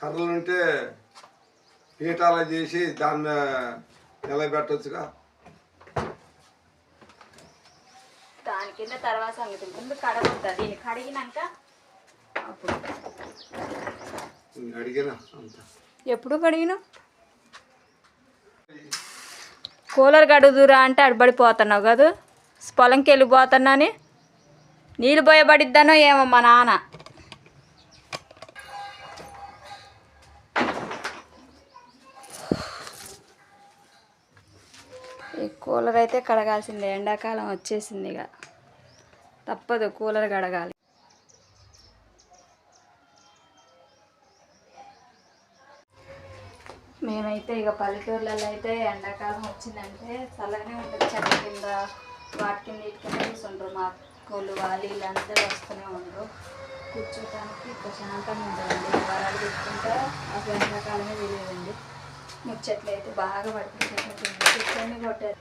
కర్రలు ఉంటే పీఠాలు చేసి దాని మీద నిలబెట్టొచ్చుగా. దాని కింద తర్వాత సంగతి ముందు కడగొద్దా? దీన్ని కడిగినాక అప్పుడు. అడిగినా అంత. ఎప్పుడు కడిగిన కూలర్ గడుదురా అంటే అడబడిపోతున్నావు కదా? పొలంకి వెళ్ళిపోతున్నాని నీళ్ళు పోయబడిద్దానో ఏమో మా నాన్న. ఈ కూలర్ అయితే కడగాల్సిందే. ఎండాకాలం వచ్చేసింది ఇక. తప్పదు కూలర్ కడగాలి. మేమైతే ఇక పల్లెటూర్లలో అయితే ఎండాకాలం వచ్చిందంటే చల్లగానే ఉంటుంది. చెట్ల కింద వాటి కింద ఇటు కింద కూర్చుంటారు మా కోళ్ళు వాళ్ళు వీళ్ళందరూ వస్తూనే ఉండరు. కూర్చోటానికి ప్రశాంతంగా ఉంటుందండి. వరాలు తీసుకుంటే అసలు ఎండాకాలమే తెలియదండి. ముచ్చట్లు అయితే బాగా పడుతుంది కూర్చొని కొట్టారు.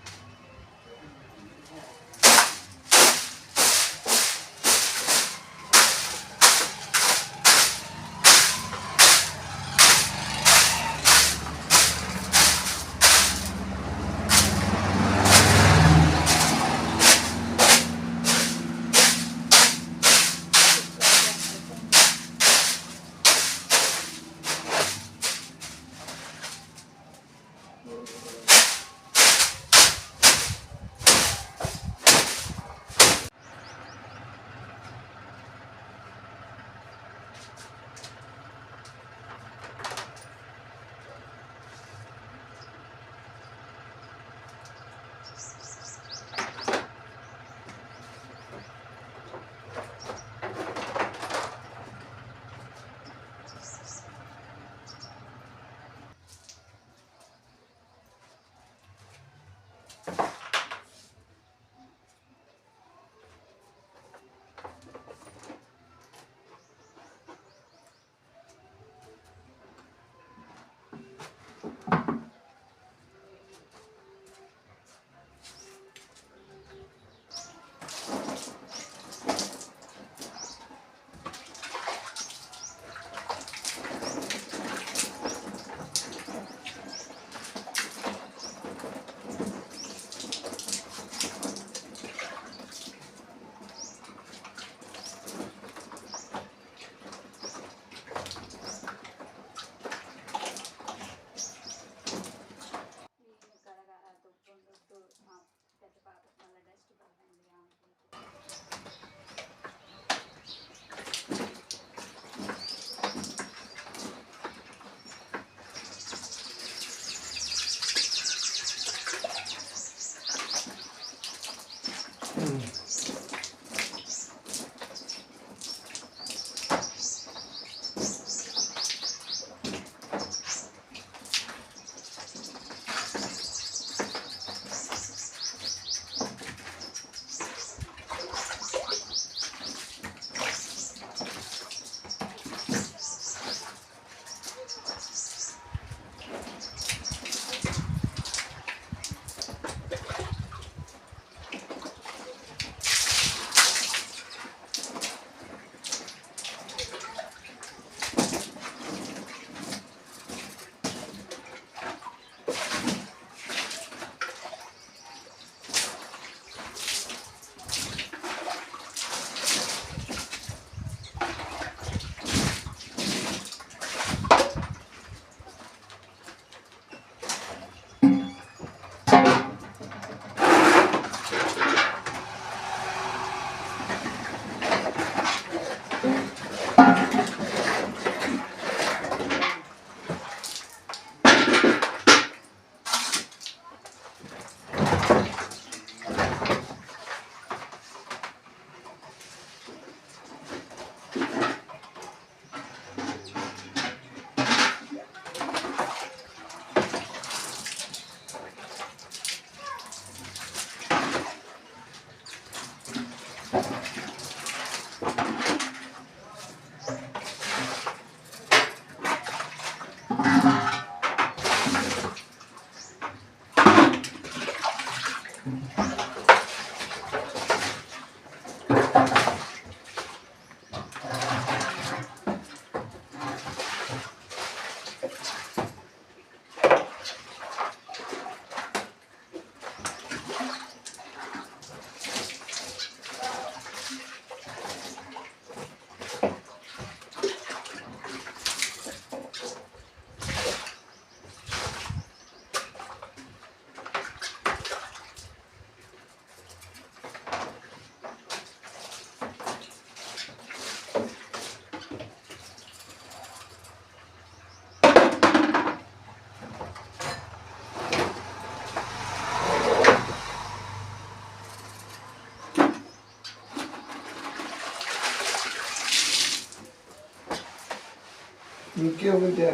ఇంకేముంది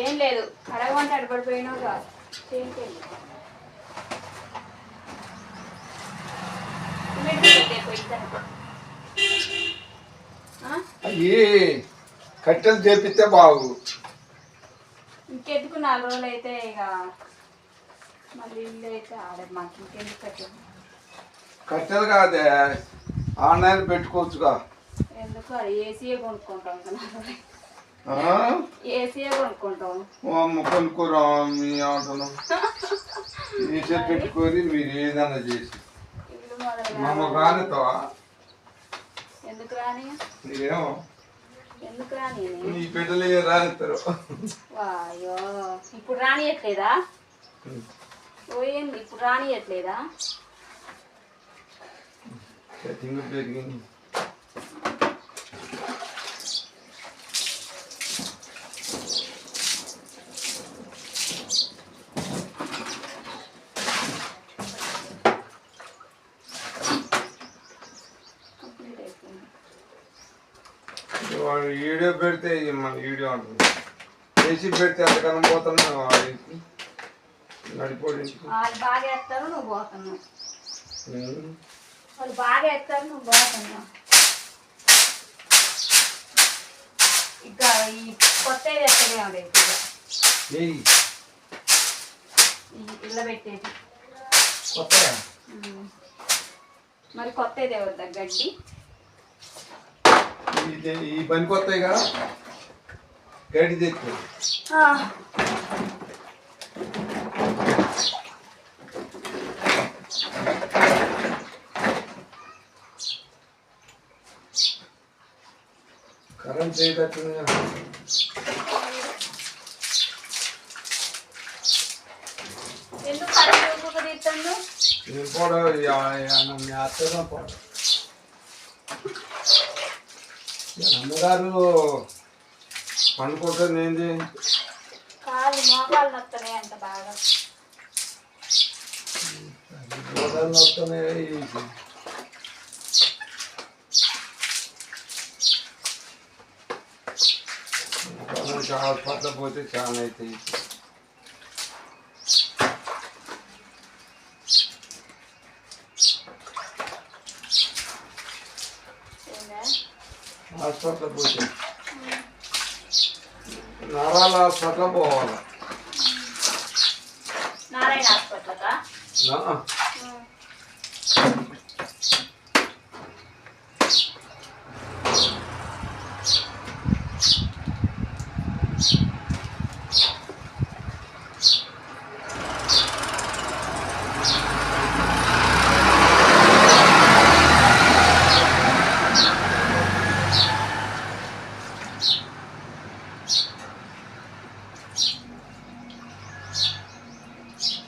ఏం లేదు. అడగమంటే అడపడిపోయినావు కాదు అయ్యి కట్టెలు చేపిస్తే బాగు. ఇంకెందుకు నాలుగు రోజులు అయితే ఇక మళ్ళీ ఇల్లు అయితే ఆడే మాకు. ఇంకెందుకు కట్టాము కట్టెలు కాదే ఆన్లైన్ పెట్టుకోవచ్చుగా. ఎందుకు? ఏసీయే కొనుక్కుంటాం? ఏసీయే కొనుక్కుంటాం. కొనుక్కోరా మీ అంటున్నాం మీసే పెట్టుకొని మీరు ఏదైనా చేసి. మమ్మ రానిస్తావా ఎందుకు రాని? ఏమో. ఎందుకు రాని? నీ బిడ్డలు రానిస్తారు వాయో ఇప్పుడు రానియట్లేదా? ఓయింది ఇప్పుడు రానియట్లేదా? వాడు వీడియో పెడితే మన వీడియో అంటుంది ఏసీ పెడితే ఎంతకాలం పోతున్నావు వాడికి నడిపోడి వాళ్ళు బాగా ఎత్తారు నువ్వు పోతున్నావు. వాళ్ళు బాగా ఎత్తారు నువ్వు పోతున్నావు. ఇక ఈ కొత్త ఉండేది పెట్టేది. కొత్త. మరి కొత్తది వద్దా గడ్డి. ఈ పని కొత్తగా గడి తెచ్చు కరెంట్ చేయటట్టుంది ఎందుకు కరెంట్ ఊరుకు తీస్తాను? నేను కూడా మీ అత్తగా పోవడం అమ్మగారు పనుకుంటుంది ఏంది? కాదు మోకాలు నొస్తున్నాయి అంత బాగా. గోదాలు వస్తున్నాయి హాస్పిటల్ పోతే చాలా అవుతాయి ఏందా? హాస్పిటల్ పోతే నరాల హాస్పిటల్ పోవాలి నారాయణ హాస్పిటల్కా నా-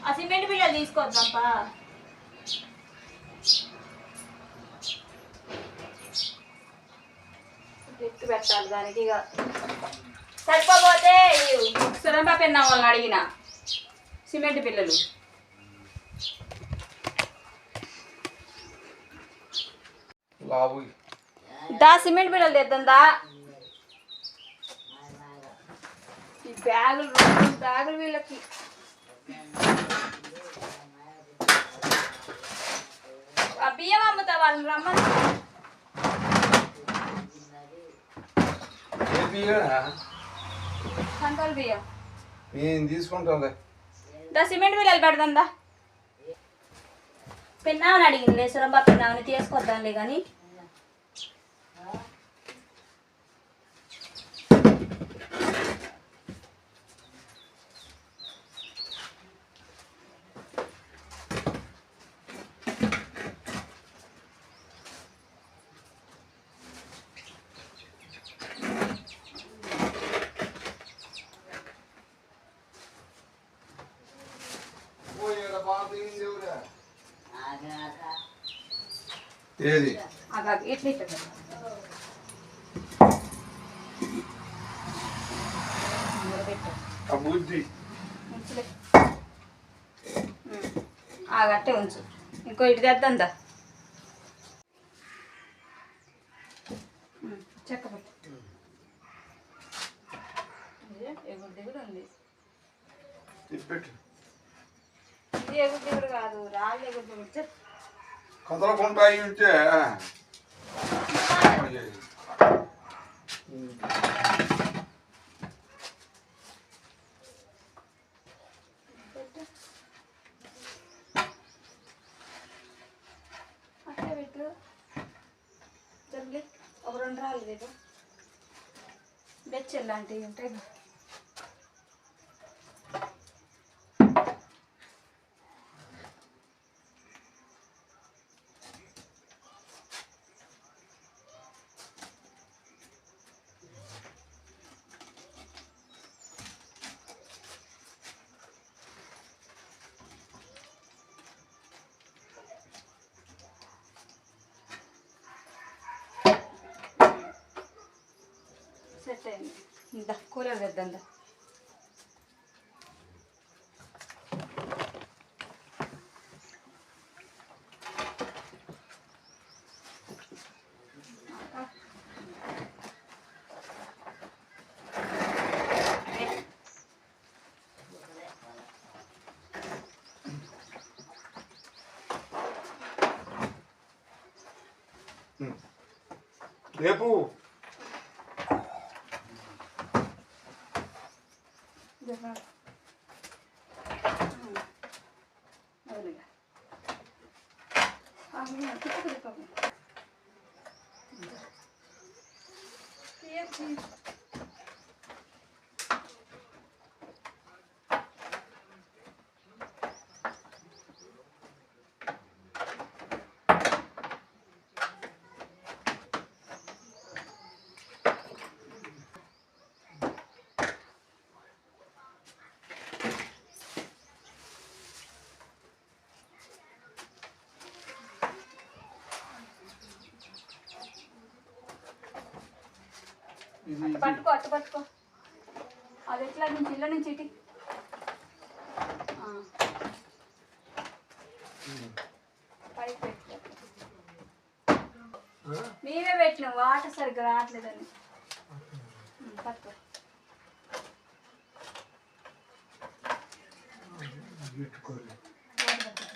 ఆ సిమెంట్ బిళ్ళలు తీసుకొద్దాంపా పెట్టాలి దానికి ఇక సరిపోతే సురంపా పెన్నా వాళ్ళని అడిగిన. సిమెంట్ పిల్లలు. లావు దా సిమెంట్ బిళ్ళలు తెద్దా ఈ బ్యాగులు బ్యాగులు వీళ్ళకి. బియ్యం అమ్ముతా వాళ్ళని రమ్మని. బియ్యడా? సంతోల్ బియ్యం. నేను తీసుకుంటాంలే దా సిమెంట్ బిళ్ళలు పెడదా పెన్నామని అడిగింది సురంబా పెన్నామని తీసుకొద్దాంలే కానీ ఏది? బుద్ధి ఆ గట్టే ఉంచు. ఇంకో ఇటు తెద్దా కదలకుండా ఉంటే ఒక రెండు రాళ్ళు బెచ్చలు లాంటివి ఉంటాయి. అయింది ఇందా కూలర్ తెద్దాం రేపు ఇది అటు పట్టుకో అటు పట్టుకో. అది ఎట్లా నుంచి ఇళ్ళ నుంచి ఇటు. ఆ. పైకి పెట్టు. మేమే పెట్టినాం వాటర్ సరిగ్గా రావట్లేదని. పట్టుకో,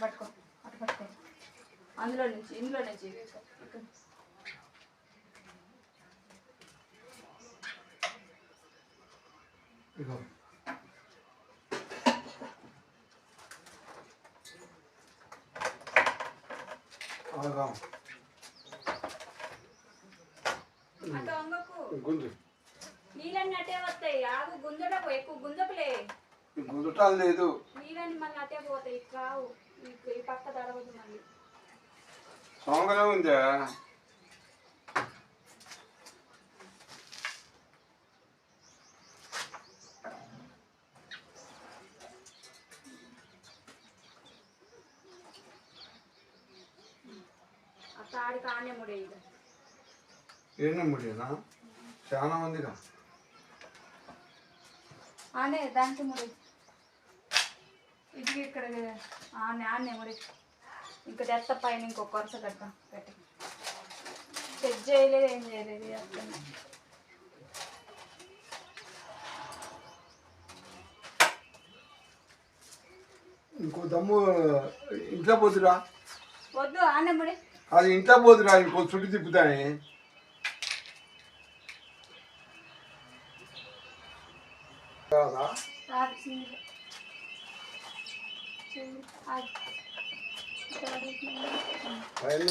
పట్టుకో అటు పట్టుకో. అందులో నుంచి ఇందులో నుంచి. ఇగో. ఆగాం. గుంజు. వస్తాయి ఆగు గుంజటకు ఎక్కువ గుంజకులే. గుంజుటాలు లేదు. నీళ్ళని మళ్ళీ అటే పోతాయి. రావు ఈ- పక్క తడవదు మళ్ళీ. సోమగానే ఉందా? ఆ తాడి కానే ముడే ఇక ఏం ముడినా చాలా మందిగా ఆనే దానికి ముడి. ఇది ఇక్కడ ఆనే ఆనే ముడి. ఇంకా తెత్త పైన ఇంకొక వరుస కడతాం పెట్టి. సెట్ చేయలేదు ఏం చేయలేదు ఇది అట్లనే. ఇంకో దమ్ము ఇంట్లో పోతురా? వద్దు ఆనే ముడి. అది ఇంట్లో పోతురా ఇంకో చుట్టు తిప్పుతానే. కాదా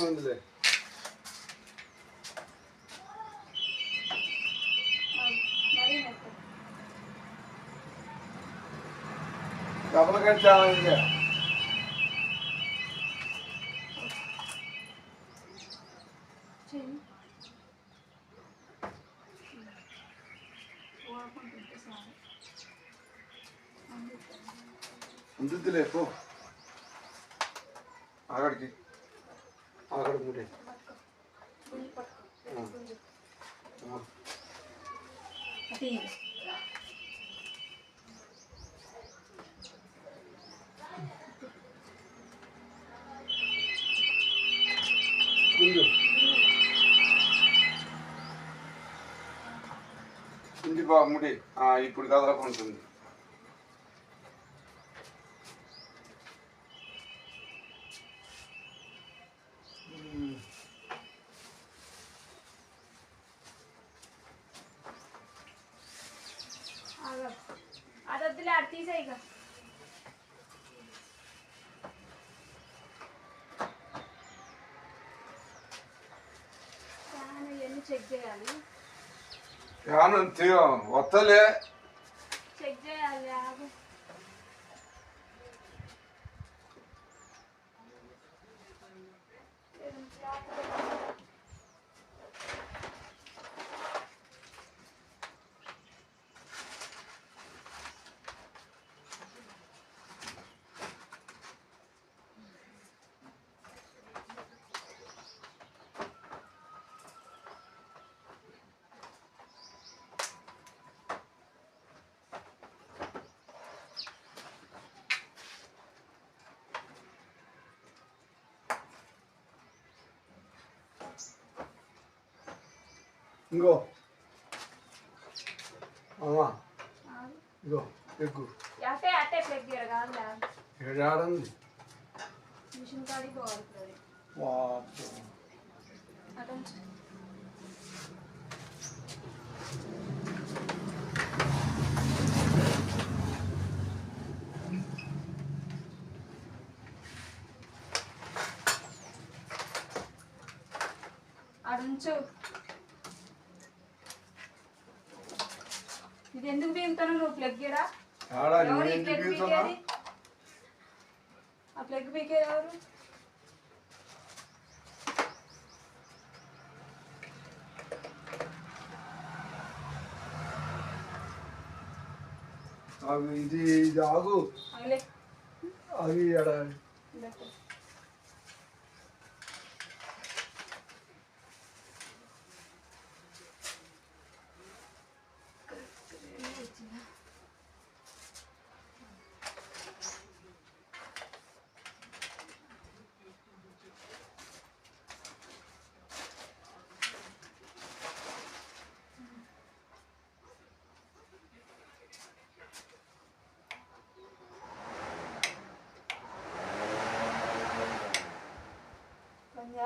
ఉందిలే. డబ్బులు కట్టాలి ఎక్కువ ముడి ఇప్పుడు కదలకుంటుంది అదొద్దులే అటు తీసేయగా చెక్ చేయాలి. ఫ్యాన్ తీ వస్తలే చెక్ చేయాలి ఆగు ఇంకో. అమ్మా. ఇగో కాదు ఏడాడంది. మిషన్ కాడికి పోవాలి ఇది ఎందుకు బీగుతాను నువ్వు ప్లగ్ చేయడా ఆడా ఎవరు ఈ నువ్వు ప్లగ్ ఇంటికి పీకేది ఆ ప్లగ్ పీకేది ఎవరు అవి ఇది ఇది ఆగు అగలే అవి ఎడ ఇదొకటి.